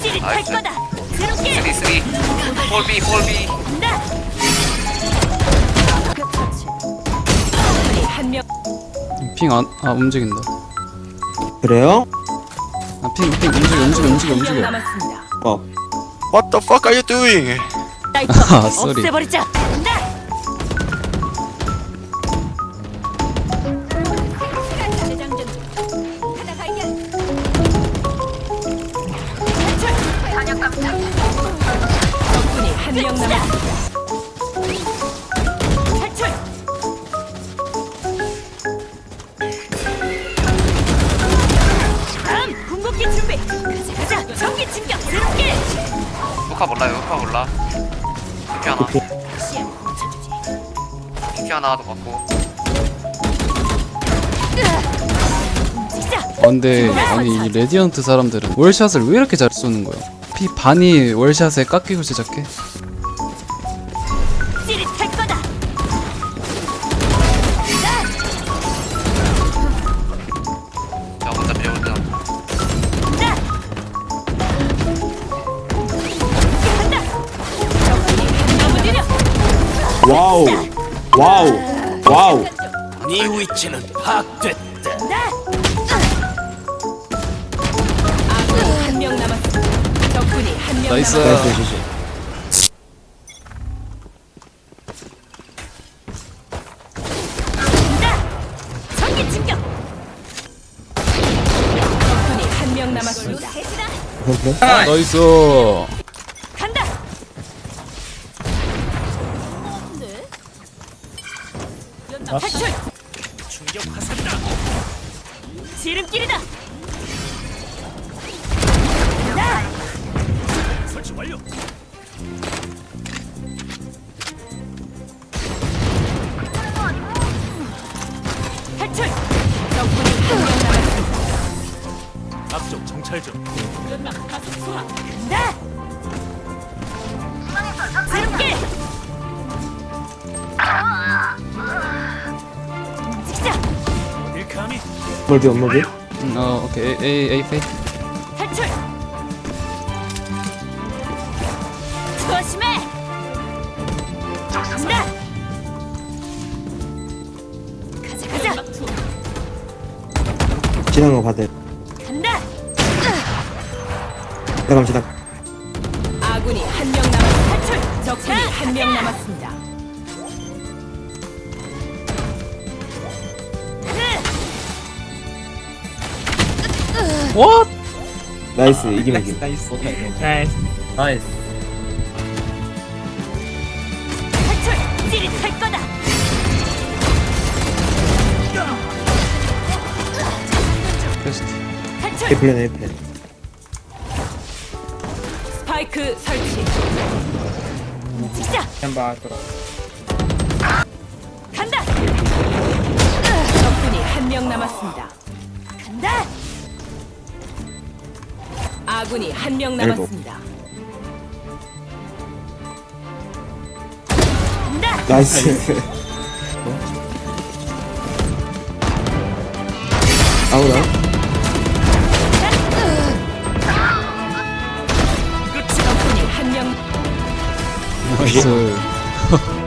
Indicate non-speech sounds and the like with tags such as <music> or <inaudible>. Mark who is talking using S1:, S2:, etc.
S1: 찌릿할
S2: 나이스.
S1: 거다. 새롭게
S2: 3 3 폴비 폴비
S1: 간다. 적군이 한 명.
S3: 핑안 아 움직인다
S4: 그래요?
S3: 아 핑 핑 움직여 움직여 움직여
S1: 한명
S3: 움직여
S1: 남았습니다.
S4: 어.
S5: What the fuck are you doing? <laughs>
S3: 아, 쏘리.
S1: 없애버리자. 한명 남았습니다. 탈출. 다음 궁극기 준비. 가자 가자. 전기 진격 새롭게.
S2: 후카 몰라요 후카 몰라 피 하나
S1: 시야.
S2: 피 하나 더
S1: 움직이자.
S3: 아 근데 아니 이 레디언트 사람들은 월샷을 왜 이렇게 잘 쏘는 거야 피 반이 월샷에 깎이고
S2: 혼자
S1: 느려.
S4: 와우. 와우. 와우.
S6: 네 위치는 파악됐다.
S3: 나이스.
S4: 나이스, 나이스.
S1: 간다. 전기 진격. 적군이 한 명 남았습니다.
S4: 그럼, 그럼?
S3: 나이스
S1: 간다. 탈출.
S6: 충격 화살이다.
S1: 지름길이다.
S6: 설치 완료.
S1: 탈출. 적군이 한명 남았습니다.
S6: 앞쪽 정찰 중.
S1: 움직이자.
S6: 어딜 감히
S4: 멀디, 엄마디?
S3: 음, 어 오케이 A A 페이
S1: 탈출. 조심해. 간다. 가자 가자.
S4: 지나간 거 받아.
S1: 간다.
S4: 지나감, 지나.
S1: 아군이 한 명 남았. 탈출. 적군이 한 명 남았습니다.
S3: What?
S4: 나이스, 이기면 이기.
S1: 탈출.
S4: 에이플랜, 에이플랜.
S1: 스파이크 설치. 움직이자. 간다. 적군이 한 명 남았습니다. 간다. 아군이 한 명. 남았습니다. 간다.
S4: 나이스. 아우나?
S1: 나이스
S3: 아, 예. 네. <laughs>